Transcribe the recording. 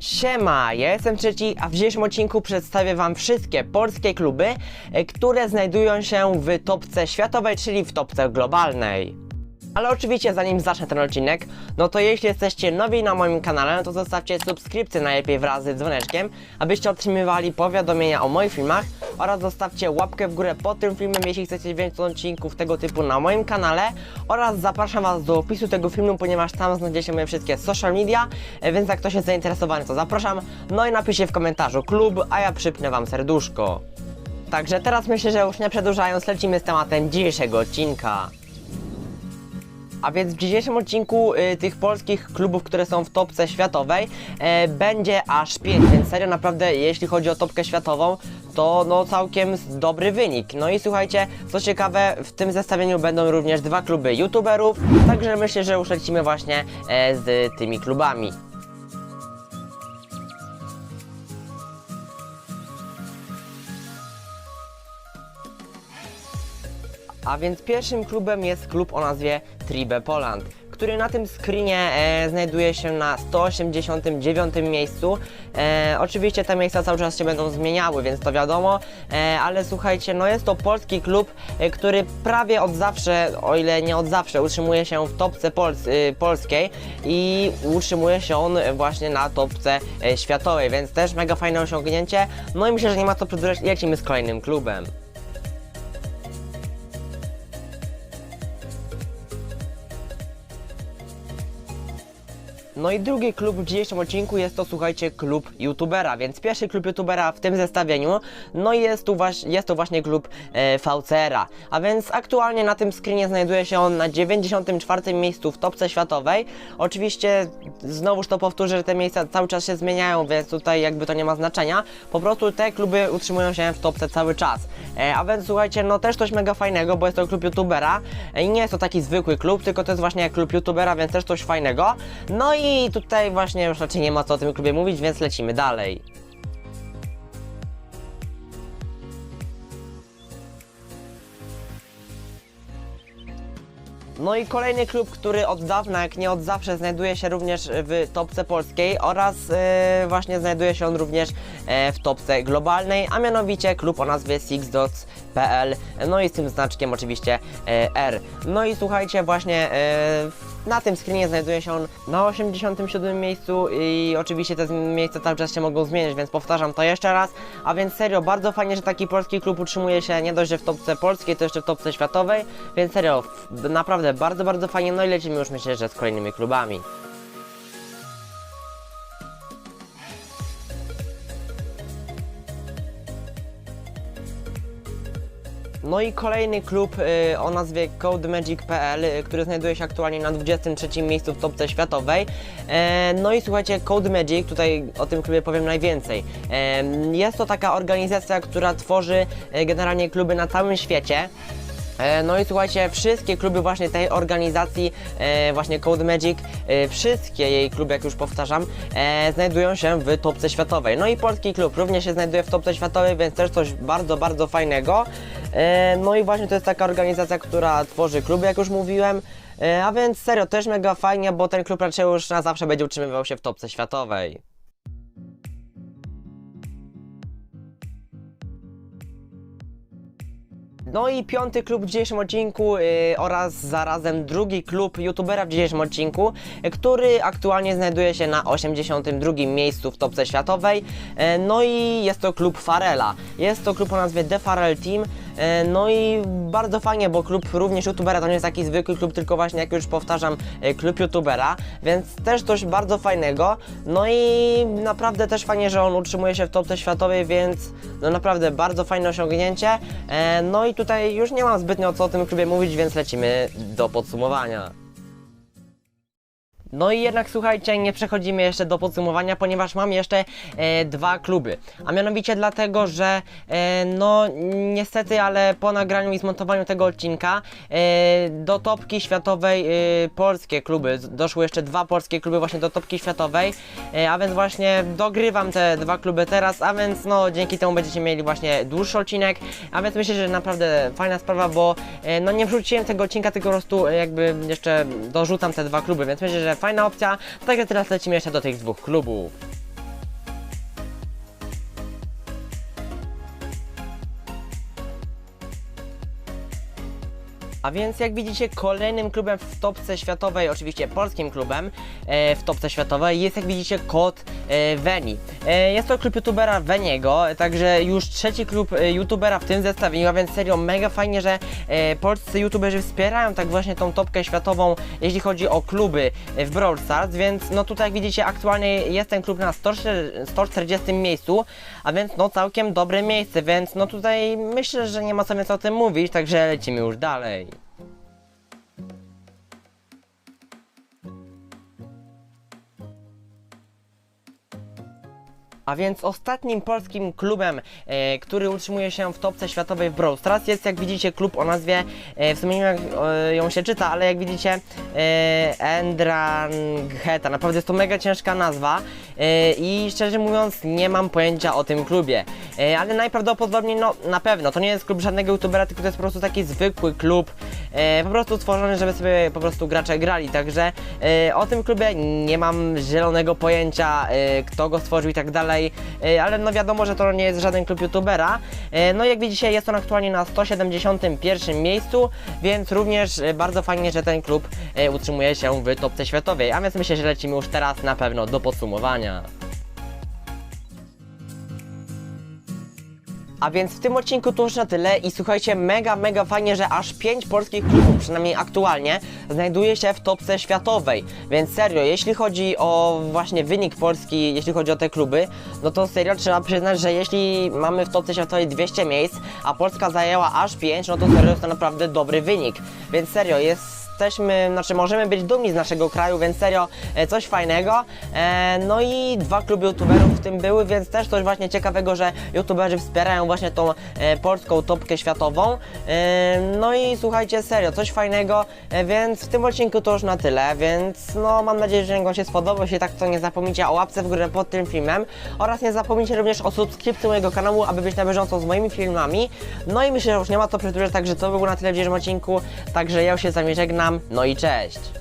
Siema, ja jestem Trzeci, a w dzisiejszym odcinku przedstawię Wam wszystkie polskie kluby, e, które znajdują się w topce światowej, czyli w topce globalnej. Ale oczywiście zanim zacznę ten odcinek, no to jeśli jesteście nowi na moim kanale, no to zostawcie subskrypcję najlepiej wraz z dzwoneczkiem, abyście otrzymywali powiadomienia o moich filmach oraz zostawcie łapkę w górę pod tym filmem, jeśli chcecie więcej odcinków tego typu na moim kanale oraz zapraszam Was do opisu tego filmu, ponieważ tam znajdziecie moje wszystkie social media, e, więc jak ktoś jest zainteresowany, to zapraszam. No i napiszcie w komentarzu klub, a ja przypnę Wam serduszko. Także teraz myślę, że już nie przedłużając, lecimy z tematem dzisiejszego odcinka. A więc w dzisiejszym odcinku y, tych polskich klubów, które są w topce światowej, e, będzie aż 5, więc serio naprawdę jeśli chodzi o topkę światową, to no całkiem dobry wynik. No i słuchajcie, co ciekawe, w tym zestawieniu będą również dwa kluby youtuberów, także myślę, że już lecimy właśnie e, z tymi klubami. A więc pierwszym klubem jest klub o nazwie Tribe Poland, który na tym screenie e, znajduje się na 189 miejscu. E, oczywiście te miejsca cały czas się będą zmieniały, więc to wiadomo, e, ale słuchajcie, no jest to polski klub, e, który prawie od zawsze, o ile nie od zawsze, utrzymuje się w topce pols y, polskiej i utrzymuje się on właśnie na topce e, światowej, więc też mega fajne osiągnięcie. No i myślę, że nie ma co przedłużać, lecimy z kolejnym klubem. No i drugi klub w dzisiejszym odcinku jest to, słuchajcie, klub youtubera, więc pierwszy klub youtubera w tym zestawieniu, no jest, tu jest to właśnie klub e, VCR-a, a. Więc aktualnie na tym screenie znajduje się on na 94 miejscu w topce światowej, oczywiście znowuż to powtórzę, że te miejsca cały czas się zmieniają, więc tutaj jakby to nie ma znaczenia, po prostu te kluby utrzymują się w topce cały czas, e, a więc słuchajcie, no też coś mega fajnego, bo jest to klub youtubera. E, i nie jest to taki zwykły klub, tylko to jest właśnie klub youtubera, więc też coś fajnego, no i tutaj właśnie już raczej nie ma co o tym klubie mówić, więc lecimy dalej. No i kolejny klub, który od dawna, jak nie od zawsze, znajduje się również w topce polskiej oraz e, właśnie znajduje się on również w topce globalnej, a mianowicie klub o nazwie sixdots.pl, no i z tym znaczkiem oczywiście e, R. No i słuchajcie, właśnie e, na tym screenie znajduje się on na 87 miejscu i oczywiście te miejsca cały czas się mogą zmieniać, więc powtarzam to jeszcze raz. A więc serio, bardzo fajnie, że taki polski klub utrzymuje się nie dość, że w topce polskiej, to jeszcze w topce światowej, więc serio, naprawdę bardzo, bardzo fajnie. No i lecimy już myślę, że z kolejnymi klubami. No i kolejny klub y, o nazwie CodeMagic.pl, y, który znajduje się aktualnie na 23 miejscu w topce światowej. E, no i słuchajcie, CodeMagic, tutaj o tym klubie powiem najwięcej. E, jest to taka organizacja, która tworzy e, generalnie kluby na całym świecie. E, No i słuchajcie, wszystkie kluby właśnie tej organizacji, e, właśnie Code Magic, e, wszystkie jej kluby, jak już powtarzam, znajdują się w topce światowej. No i polski klub również się znajduje w topce światowej, więc też coś bardzo, bardzo fajnego. No i właśnie to jest taka organizacja, która tworzy kluby, jak już mówiłem. A więc serio, też mega fajnie, bo ten klub raczej już na zawsze będzie utrzymywał się w topce światowej. No i piąty klub w dzisiejszym odcinku y, oraz zarazem drugi klub youtubera w dzisiejszym odcinku, y, który aktualnie znajduje się na 82 miejscu w topce światowej. E, no i jest to klub Farela. Jest to klub o nazwie The Farel Team. E, no i bardzo fajnie, bo klub również youtubera to nie jest taki zwykły klub, tylko właśnie jak już powtarzam, e, klub youtubera, więc też coś bardzo fajnego. No i naprawdę też fajnie, że on utrzymuje się w topce światowej, więc no naprawdę bardzo fajne osiągnięcie. E, no i tutaj już nie mam zbytnio co o tym klubie mówić, więc lecimy do podsumowania. No i jednak słuchajcie, nie przechodzimy jeszcze do podsumowania, ponieważ mam jeszcze e, dwa kluby. A mianowicie dlatego, że e, no niestety, ale po nagraniu i zmontowaniu tego odcinka e, do topki światowej e, polskie kluby, doszły jeszcze dwa polskie kluby właśnie do topki światowej, e, a więc właśnie dogrywam te dwa kluby teraz, a więc no dzięki temu będziecie mieli właśnie dłuższy odcinek, a więc myślę, że naprawdę fajna sprawa, bo e, no nie wrzuciłem tego odcinka, tylko po prostu e, jakby jeszcze dorzucam te dwa kluby, więc myślę, że fajna opcja. Także teraz lecimy jeszcze do tych dwóch klubów. A więc jak widzicie kolejnym klubem w topce światowej, oczywiście polskim klubem e, w topce światowej jest jak widzicie kod e, Veni. E, jest to klub youtubera Veniego, także już trzeci klub e, youtubera w tym zestawieniu, a więc serio mega fajnie, że e, polscy youtuberzy wspierają tak właśnie tą topkę światową, jeśli chodzi o kluby e, w Brawl Stars, więc no tutaj jak widzicie aktualnie jest ten klub na 140 140 miejscu, a więc no całkiem dobre miejsce, więc no tutaj myślę, że nie ma co więcej o tym mówić, także lecimy już dalej. A więc ostatnim polskim klubem, e, który utrzymuje się w topce światowej w Brawl Stars jest jak widzicie klub o nazwie, e, w sumie nie wiem jak e, ją się czyta, ale jak widzicie e, Endrangheta, naprawdę jest to mega ciężka nazwa e, i szczerze mówiąc nie mam pojęcia o tym klubie, e, ale najprawdopodobniej no na pewno, to nie jest klub żadnego youtubera, tylko to jest po prostu taki zwykły klub, e, po prostu stworzony, żeby sobie po prostu gracze grali, także e, o tym klubie nie mam zielonego pojęcia, e, kto go stworzył i tak dalej, e, ale no wiadomo, że to nie jest żaden klub youtubera. E, no jak widzicie jest on aktualnie na 171 miejscu, więc również e, bardzo fajnie, że ten klub e, utrzymuje się w topce światowej, a więc myślę, że lecimy już teraz na pewno do podsumowania. A więc w tym odcinku to już na tyle i słuchajcie, mega, mega fajnie, że aż 5 polskich klubów, przynajmniej aktualnie, znajduje się w topce światowej. Więc serio, jeśli chodzi o właśnie wynik Polski, jeśli chodzi o te kluby, no to serio trzeba przyznać, że jeśli mamy w topce światowej 200 miejsc, a Polska zajęła aż 5, no to serio jest to naprawdę dobry wynik. Więc serio, jest jesteśmy, znaczy możemy być dumni z naszego kraju, więc serio e, coś fajnego. E, no i dwa kluby youtuberów w tym były, więc też coś właśnie ciekawego, że youtuberzy wspierają właśnie tą e, polską topkę światową. No i słuchajcie, serio, coś fajnego, więc w tym odcinku to już na tyle, więc no mam nadzieję, że Wam się spodobał. Jeśli tak, to nie zapomnijcie o łapce w górę pod tym filmem oraz nie zapomnijcie również o subskrypcji mojego kanału, aby być na bieżąco z moimi filmami. No i myślę, że już nie ma co przedłużać, także to by było na tyle w dzisiejszym odcinku, także ja już się z Wami żegnam, no i cześć!